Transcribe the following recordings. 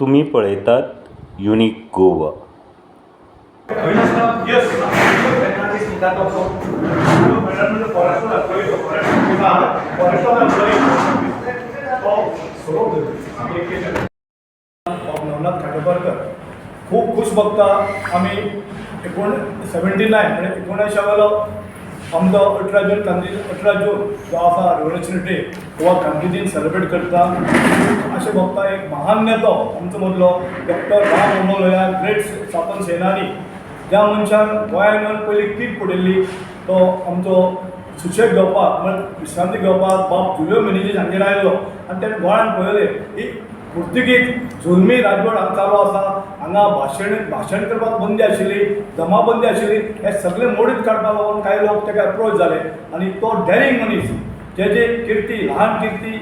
तुम्ही पळयतात युनिक गोवा. नवनाथ खांडेपारकर खूप खुश बघता आम्ही एकोण सेवन्टी नायन म्हणजे एकोणऐंशावेलो आमचो अठरा जून गांधी अठरा जून जो आसा रिव्होल्युशनरी डे हो गांधी दिन सेलिब्रेट करता. अशें बघता एक महान नेतो आमचो मदलो डॉक्टर राम मनोहर लोहिया ग्रेट स्वातंत्र्य सेनानी. ज्या मनशान गोंयांत येवन पयली कीट पडिल्ली तो आमचो सुशेग घेवपाक म्हणजे विश्रांती घेवपाक बाब जुलियो मेनेजीस हांगेर आयलो आनी तेणें गोंयान पळयलें. की पुर्तुगीज जुल्मी राजवट चालू आसा. हांगा भाशण भाशण करपाक बंदी आशिल्ली जमाबंदी आशिल्ली हे सगळे मोडीत काडपाक लागून कांय लोक ताका अप्रोच जाले आनी तो डॅरिंग मनीस जेजे किर्ती ल्हान किर्ती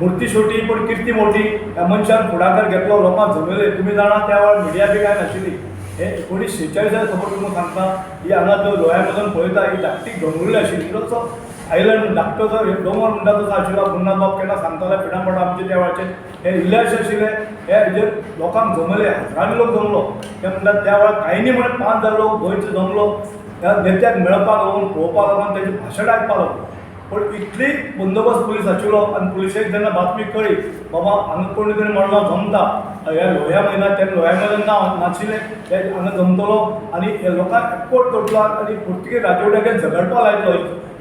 मुर्ती छोटी पूण किर्ती मोठी ह्या मनशान फुडाकार घेतलो लोकांक जमयले तुमी जाणा त्या वेळार मिडिया बी काय नाशिल्ली. हे एकोणीस शेचाळीसाक खबर तुमकां सांगता ही हांगा जो लोह्यामधून पळयता ही धाकटी डोंगुर्ली आशिल्ली. तो आयलंड धाकटो जो डोंगर म्हणटा तसो आशिल्लो गुरुनाथ बाब केन्ना सांगतालो पिडा पडा आमचे त्या वेळाचेर हे इलाज आशिल्ले हे हेजेर लोकांक जमले हजारांनी लोक जमलो ते म्हणटात त्या वेळार कांय न्ही म्हणत पांच हजार लोक गोंयचो जमलो त्या नेत्याक मेळपाक लागून पळोवपाक लागून तेजी भाशण आयकपाक लागलो पण इतली बंदोबस्त पुलीस आशिल्लो आनी पुलिशेक जेन्ना बातमी कळ्ळी बाबा हांगा कोणी तरी मरणा जमता ह्या लोह्या म्हयन्यांत तेन्ना लोह्या म्हयन्यांत नांव नाशिल्लें ते हांगा जमतलो आनी हे लोकांक एकवट करतलो आनी पुर्तुगीज राजवट्याक झगडपा लायतलो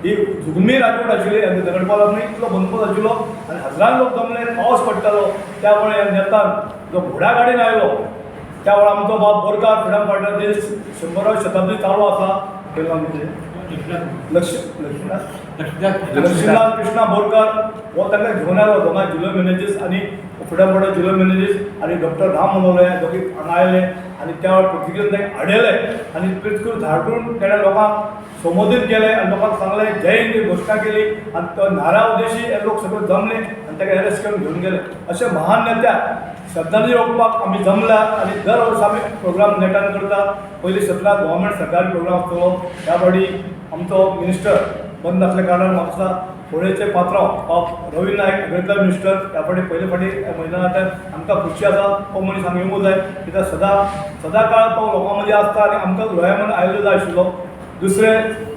ही जुगमी राजवट आशिल्ली आनी झगडपा लागून इतलो बंदोबस्त आशिल्लो आनी हजारान लोक जमले पावस पडटालो त्या वेळार ह्या नेतान जो घोड्या गाडीन आयलो त्या वेळार आमचो बाब बोरकार फ्रिडम फायटर दीस शंबराव शताब्दी चालू आसा केलो आमचे लक्ष लक्ष्मीनाथ. कृष्णा बोरकार हो तांकां घेवन आयलो दोगां जिल्लो मॅनेजीस आनी फुडें फुडें जिल्लो मॅनेजीस आनी डॉक्टर राम मनोहर दोगी हांगा आयले आनी त्या वेळार पुर्तुगीज तांकां हाडयले आनी प्रीत करून धाडून तेणें लोकांक संबोधीत केलें आनी लोकांक सांगलें जय हिंद घोशणा केली. आनी तो नारा उद्देशी हे लोक सगळे जमले आनी ताका अरेस्ट करून घेवन गेले. अशे महान नेत्याक श्रद्धांजली ओपपाक आमी जमला आनी दर वर्सा आमी प्रोग्राम नेटान करता. पयलीं सतरा गव्हर्मेंट सरकारी प्रोग्राम आसतलो त्या फाटी आमचो मिनिस्टर बंद असल्या कारणान म्हापसा होळयेचे पात्रांव बाब रवी नायक अग्रेकर मिनिस्टर ह्या फाटी पयले फाटी मैदानांत आमकां खुशी आसा तो मनीस म्हणजे हांगा येवंक जाय कित्याक सदां सदां काळ तो लोकां मदीं आसता आनी आमकां लोह्या मदीं जाय आशिल्लो दुसरें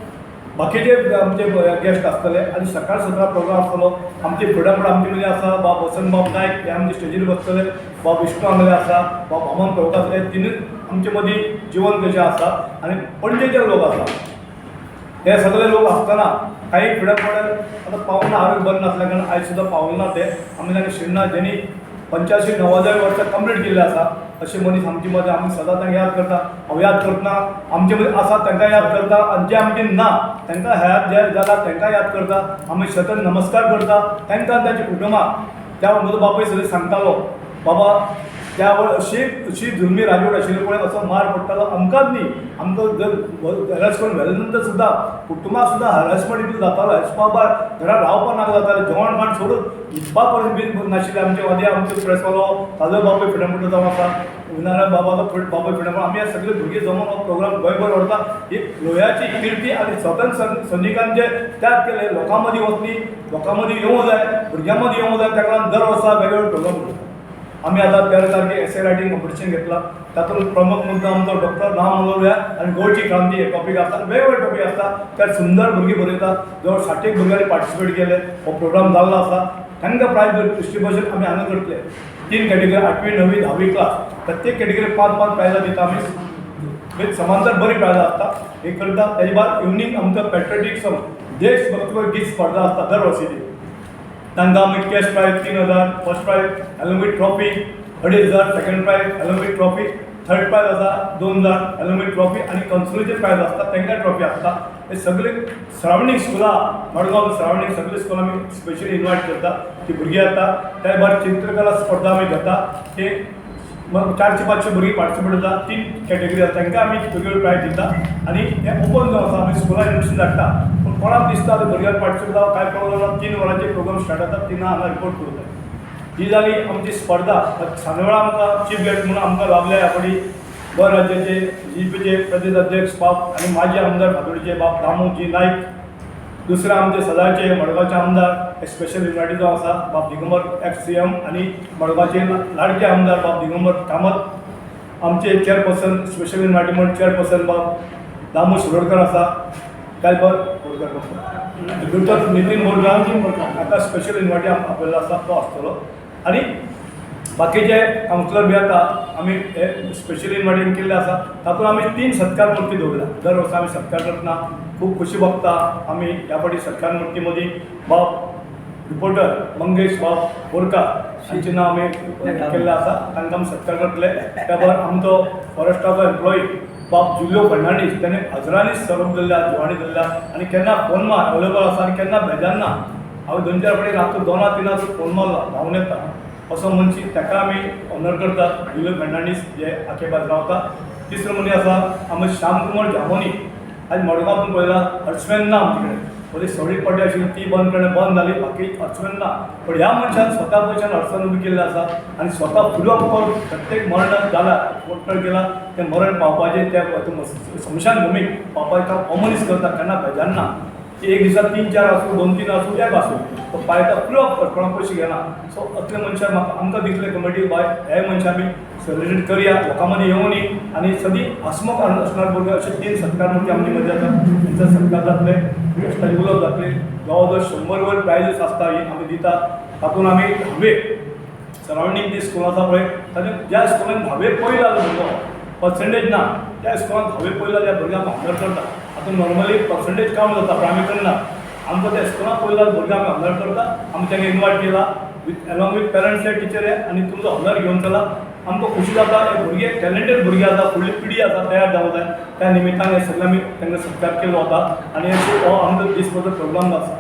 बाकीचे आमचे गेस्ट आसतले आनी सकाळ सतरा प्रोग्राम आसतलो आमचे फुडें फुडें आमचे मदीं आसा बाब वसंत बाब नायक हे आमचे स्टेजीर बसतले. बाब विष्णू आंगले आसा बाब हमान प्रभू आसले तिनूय आमचे मदीं जिवन कशें आसा आनी पणजेचे लोक आसा हे सगळे लोक आसतना काही फुडें फुडें आतां पावना आरोग्य बरें नासल्या कारण आयज सुद्दां पावना ते आमी तांकां शिरना जेणी पंच्याऐंशी नव्वदाव्या वर्सां कंप्लीट केल्लें आसा अशें मनीस आमचे मदीं आमी सदां तांकां याद करता. हांव याद करतना आमचे मदीं आसा तांकां याद करता. आनी जे आमचे ना तांकां हयात जे जाला तांकां याद करता. आमी सतत नमस्कार करता. तांकां आनी तांच्या कुटुंबाक त्या म्हजो बापूय सगळें सांगतालो हो, बाबा त्या वेळ अशी अशी जुलमी राजवट आशिल्ली पळय असो मार पडटालो आमकांच न्ही. आमकां जर हॅरसमेंट व्हेले नंतर सुद्दां कुटुंबाक सुद्दां हॅरसमेंट इतलो जातालो हेच्या भायर घरांत रावपाक नाका जातालें जेवण खाण सोडून हिसपा पर्यंत बीन नाशिल्ले आमचे मदीं आमचो प्रेसवालो ताजो बापूय फुडें म्हणटा जावन आसा विनारायण बाबाचो फुडें बापूय फुडें आमी हे सगळे भुरगे जमून हो प्रोग्राम गोंयभर व्हरता ही लोह्याची किर्ती आनी स्वतंत्र सैनिकान जे त्याग केले. लोकां मदीं वचली लोकां मदीं येवंक जाय. भुरग्यां मदीं येवंक जाय. ताका लागून दर वर्सा वेगवेगळे प्रोग्राम करता आम्ही आता तेरा एस एसे रायटिंग कॉम्पिटिशन घेतला. तातूंत प्रमुख मुद्दा आमचो डॉक्टर राम मनोहर आनी गोंयची क्रांती हे टॉपीक आसता वेगवेगळे टॉपीक आसता त्यात सुंदर भुरगीं बरयतात जवळ साठेक भुरग्यांनी पार्टिसिपेट केले. हो प्रोग्राम जाल्लो आसा तांकां प्रायज डिस्ट्रिब्युशन आमी हांगा करतले तीन कॅटेगरी आठवी नववी धावी क्लास प्रत्येक कॅटेगरी पांच पांच प्रायजां दिता आमी समांतर बरी प्रायजां आसता हे करता तेजे बाद इव्हनिंग आमचो पॅट्रियोटीक सॉंग देश गीत स्पर्धा आसता दर तांकां आमी कॅश प्रायज तीन हजार फर्स्ट प्रायज अलॉंग ट्रॉफी अडीच हजार second prize along trophy third prize आसा दोन हजार अलॉंग ट्रॉफी आनी कन्सुलेचे प्रायज आसता तांकां ट्रॉफी आसता हे सगळे सरावंडींग स्कुलां मडगांव सरावंडींग सगळे स्कुलां आमी स्पेशली इनवायट करता. ती भुरगीं येता त्या भायर चित्रकला स्पर्धा आमी घेता ते चारशे पांचशे भुरगीं पार्टिसिपेट जाता तीन कॅटेगरी आसा तांकां आमी वेगवेगळे प्रायज दिता आनी हें ओपन जावन आसा आमी स्कुलां एडमिशन धाडटा कोणाक दिसता ते भुरग्यांक पार्टिसिपेट जावं काय प्रॉब्लम तीन वरांचे प्रोग्राम स्टार्ट जाता तिना हांगा रिपोर्ट करूं जाय ही जाली आमची स्पर्धा. सांजवेळा आमकां चीफ गेस्ट म्हणून आमकां लाभले ह्या फाटी गोंय राज्याचे जी पीचे प्रदेश अध्यक्ष बाब आनी माजी आमदार फातोडीचे बाब दामोजी नायक दुसरे आमचे सदांचे मडगांवचे आमदार स्पेशल इन्व्हायटी जो आसा बाब दिगंबर एक्स सी एम आनी मडगांवचे लाडके आमदार बाब दिगंबर कामत. आमचे चेअरपर्सन स्पेशल इन्व्हायटी म्हणून चेअरपर्सन बाब दामू शिरोडकर आसा काय बर? डॉक्टर नितीन बोरगांव आता स्पेशल इन्व्हायटी आपल्याला आसा तो आसतलो आनी बाकीचे काउन्सिलर बी आता आमी स्पेशल इन्व्हायटींग केल्ले आसा तातूंत आमी तीन सत्कार मूर्ती दवरल्या दर वर्सा आमी सत्कार करतना खूब खुशी भोगता आमी ह्या फावटी सत्कार मुर्ती मदीं बाब रिपोर्टर मंगेश बाब बोरकार हांचें नांव आमी केल्लें आसा तांकां आमी सत्कार करतले त्या भायर आमचो फॉरेस्टाचो एम्प्लॉई बाप जुलियो फर्नांडीस ताणें हजरांनी सर्व दिल्ल्या जिवाणी दिल्ल्या आनी केन्ना फोन मार अवेलेबल आसा केन्ना बेजार ना. हांवें दोन चार फावटी रातचो दोना तिनाचो फोन मारला धांवन येता. असो मनशी ताका आमी ऑनर करतात जुलियो फर्नांडीस जे आखेबाज रावता तिसरो मनीस म्हणजे आसा आमी श्यामकुमार जामोनी आयज मडगांव पळयला हर्समॅन ना आमचे कडेन म्हणजे पयलीं सवळी पडली आशिल्ली ती बंद करणं बंद जाली बाकी अडचण ना पण ह्या मनशान स्वता पयशान अडचण उबी केल्ली आसा आनी स्वता फुलो करून प्रत्येक मरण जाला वोटकर केला ते मरण पावपाचें त्या समशान भुमीक पावपाचें काम करता केन्ना बेजार ना एक दिसा तीन चार आसूं दोन तीन आसूं एक आसूं तो पायता फुलो कर कोणाक पयशे घेना सो असले मनशाक म्हाका आमकां दिसले कमिटी बाय हे मनशां आमी सेलिब्रेट करया लोकां मदीं येवनी आनी सदी काडून असणार भुरगे अशे तीन सत्कार म्हणजे आमची मजा जाता तेंचे सत्कार जातले फेस्ताचे उलोवप जातले जवळ जवळ शंबर वर प्रायजीस आसता ही आमी दितात तातूंत आमी धावे. सरावंडींग ती स्कूल आसा पळय ताजे ज्या स्कुलान धावे पयला भुरगो पर्संटेज ना त्या स्कुलान धावे पयला त्या भुरग्यांक ऑनर करता आतां नॉर्मली पर्संटेज काम जाता पण आमी करना आमकां त्या स्कुलान पयलो भुरग्यांक ऑनर करता. आमी तांकां इन्वायट केला. With along with parents teacher आनी तुमचो ऑनर घेवन चला. आमकां खुशी जाता. हे भुरगे टॅलेंटेड भुरगे आसा फुडली पिढी आसा तयार जावं जाय त्या निमित्तान हे सगळे आमी तांकां सत्कार केलो वता आनी हो आमचो दिसभर प्रोग्राम आसा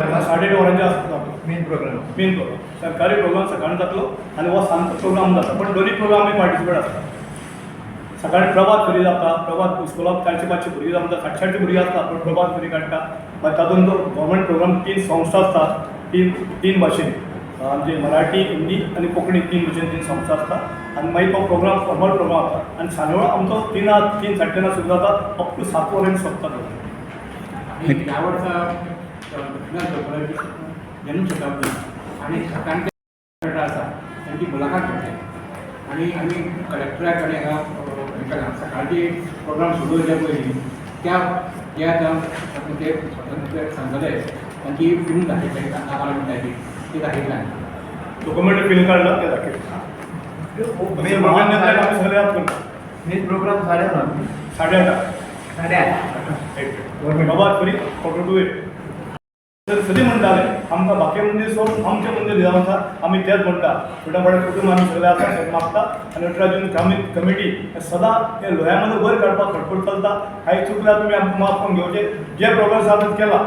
साडे वरांचे आसता मेन प्रोग्राम मेन प्रोग्राम सरकारी प्रोग्राम सकाळी जातलो आनी हो सांजचो प्रोग्राम जाता. पण दोन्ही प्रोग्राम आमी पार्टिसिपेट आसता सकाळी प्रभात फेरी जाता प्रभात स्कुलांत चारशे पाचशे भुरगीं आमकां सातशांची भुरगीं आसता पण प्रभात फेरी काडटा मागीर तातूंत गव्हर्मेंट प्रोग्राम तीन संस्था आसतात तीन तीन भाशेन म्हणजे मराठी हिंदी आणि कोंकणी तीन भशेन तीन संस्था असतात. आणि मागीर तो प्रोग्राम फॉर्मल प्रोग्राम आसता आणि सांजवेळ आमचो तीन तीन साडे तिनां सुरू जाता अप टू सात वरेन सोंपता तो आणि ह्या वर्सा जन्मशताब्दी आणि सकाळचे आसा त्यांची मुलाखत घेतली. आणि आम्ही कलेक्टरा कडेन हांगा सकाळची प्रोग्राम सुरू जाल्या पयलीं त्या त्या जावन ते स्वतंत्र सांगले तांची फिल्म दाखयतली नावाला म्हणटाली ती दाखयतल्या डॉक्युमेंटरी फिल्म काडला ते दाखयता मेन महान नेत्याक आमी सगळे याद करता मेन प्रोग्राम साडे नऊ साडे आठा साडे आठ प्रभात फेरी फोटो टू एट तर सदी म्हणटाले आमकां बाकी मंदीर सोड आमचें मंदीर जावन आसा आमी तेंच म्हणटा छोट्या मोठ्या कुटूंब आमी सगळे आसा ते मागता आनी अठरा जून कमिटी हे सदां हे लोह्या मध्ये वयर काडपाक खटपट चलता. काही चुकल्या तुमी आमकां माफ करून घेवचे जे प्रोग्राम सादर केला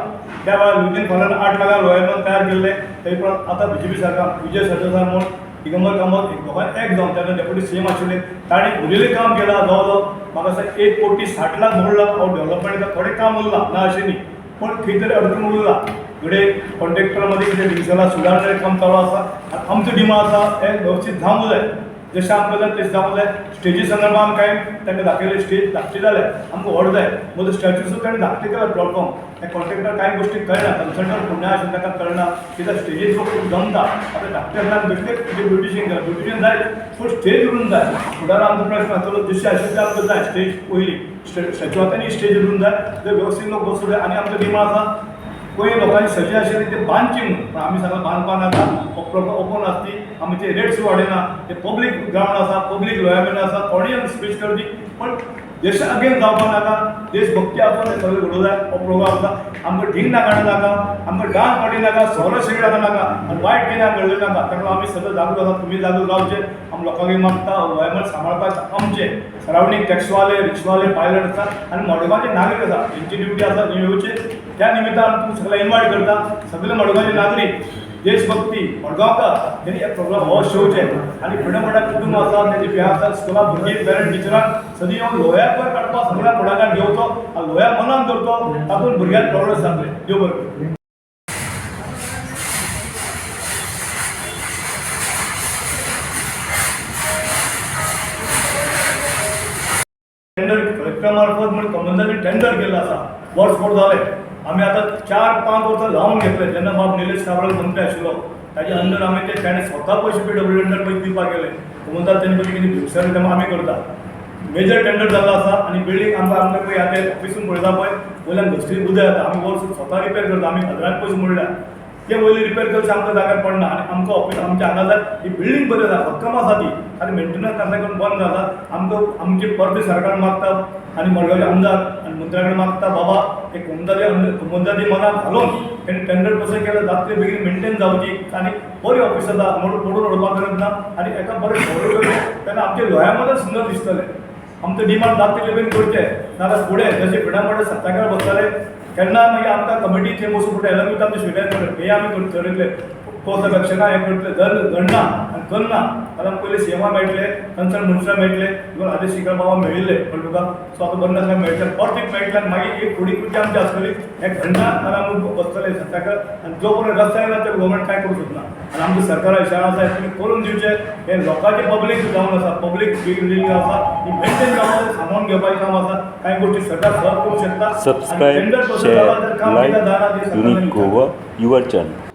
त्या वेळार युनियन फंडान आठ लाखां लोह्यान तयार केल्ले ते पण आतां बी जे पी सरकार विजय सरदेसाय म्हूण दिगंबर कामत एक एक जावन तेन्ना डेप्युटी सी एम आशिल्ले ताणें उरिल्लें काम केलां जवळ जवळ म्हाका दिसता एक कोटी साठ लाख मोडला लाख हांव डेव्हलपमेंट थोडें काम उरलां ना अशें न्ही. पूण खंय तरी अडचण उरला इकडे कॉन्ट्रॅक्टरामध्ये कितें डिव्हिजनां सुधारणारे काम चालू आसा आनी आमचो डिमांड आसा हे वेवस्थीत जावंक जाय जशें आमकां जाय तशें जावंक जाय स्टेजी संदर्भात कांय तांकां दाखयलें स्टेज धाकटी जाल्यार आमकां व्हड जाय मग स्टॅच्यू ताणें धाकटे केला प्लॅटफॉर्म हे कॉन्ट्रॅक्टर कांय गोश्टी कळना कन्सल्टंट पुण्या आशिल्ले ताका कळना कित्याक स्टेजीर लोक खूब जमता आतां धाकटे असल्यार बेश्टे कितें ब्युटिशियन केला. ब्युटिशियन जाय पूण स्टेज उरून जाय फुडार आमचो प्रश्न आसतलो जशें आशिल्लें तें आमकां जाय स्टेज पयली स्टॅच्यू आतां स्टेज उरून जाय जर वेवस्थीत लोक बसूं जाय आनी आमचो डिमांड आसा पयलीं लोकांनी सजी आशिल्ली ते बांदची म्हणून पण आमी सांगला बांदपा आतां ओपन आसती आमी ते रेट्स वाडयना ते पब्लीक ग्रावंड आसा पब्लीक लोयामेंट आसा ऑडियन्स स्पीच करपी पण देशा अगेन गावपा नाका देशभक्ती आसून सगळे सगळें जाय हो प्रोग्राम आसा आमकां ढींग नाकाडे नाका आमकां डांस पार्टी नाका सोरो शिगडा नाका आनी वायट कितें घडलें नाका. ताका आमी सगळे जागृत आसा तुमी जागृत गावचे आमी लोकांक मागता लोयामेंट सांबाळपाक आमचे सरावंडींग टॅक्सवाले रिक्षावाले पायलट आसा आनी मडगांवचे नागरीक आसा तेंची ड्युटी आसा थंय येवचे त्या निमित्तान तुमी सगळे इन्वायट करता. सगळे मडगांवचे नागरीक देशभक्ती मडगांवकार त्यांनी हे प्रोग्राम हो शोचे आणि फुडें फुडें कुटुंब आसा तेजे बिहार आसा स्कुलां भुरगीं पेरंट टिचरांक सदी हांव लोह्याक वयर काडपाक सगळ्या फुडाकार घेवचो आनी लोह्या मनान करतो तातूंत भुरग्यांक प्रोग्रेस जातले देव बरें. टेंडर कलेक्टरा मार्फत म्हणजे कंपन्यांनी टेंडर केलं असा. वर्सभर झाले. आम्ही आता चार पाच वर्सां लावून घेतले. जेन्ना बाब निलेश काब्राल मंत्री आशिल्लो ताजे अंडर आमी ते ताणें स्वता पयशे पी डब्ल्यू टेंडर पयशे दिवपाक गेले म्हणटा तेणी पयलीं कितें भिवसर आमी करता. मेजर टेंडर जाल्लो आसा आनी बिल्डींग आमकां आमकां पळय आतां ऑफिसून पळयता पळय वयल्यान घसटी उदय येता आमी वर स्वता रिपेर करता. आमी हजाराक पयशे मोडल्या. ते वयले रिपेर करचे आमकां जाग्यार पडना आनी आमकां ऑफिस आमच्या हांगा जाय ही बिल्डींग बरी आसा भक्कम आसा ती आनी मेंटेनन्स कसले करून बंद जाता आमकां आमची परते सरकार मागता आनी मडगांवचे आमदार आनी मंत्र्या कडेन मागता बाबा एक कुमदादी कुमदादी मनाक घालून तेणी टेंडर कसं केलं. जातले बेगीन मेंटेन जावची आनी बरी ऑफिस जाता म्हणून पडून उडोवपाक गरज ना. आनी एका बरें तेन्ना आमच्या आमचे लोह्यामध्ये सुंदर दिसतले आमचं डिमांड जाता तितले बेगीन करचे नाजाल्यार फुडें जशे फुडें सत्याग्रह बसताले केन्ना मागीर आमकां कमिटी थंय बसून फुडें एलॅक्शन आमचे स्विकार हे आमी कर- पोस्ट इलेक्शनां हें जर घडना आनी करना जाल्यार पयलीं सीएमा मेळटले कन्सर्न मिनिस्टर मेळटले किंवा आदेश शिखर बाबा मेळिल्ले कळ्ळें तुका सो आतां बंद आसल्यार मेळटले परतीक मेळटले मागीर एक फुडी खुर्ची आमची आसतली हें घडना जाल्यार आमी बसतले सत्ताकार आनी जो पर्यंत रस्त्यार ना ते गव्हर्मेंट कांय करूं शकना आनी आमच्या सरकारा इशारा आसा हे तुमी करून दिवचे हे लोकांचे पब्लीक जावन आसा पब्लीक बिल्डींग आसा ही मेंटेन जावन सामावून घेवपाचें काम आसा कांय गोष्टी सरकार सहज करूं शकता. process शेअर लाईक कितें ते युनिक. Goa your channel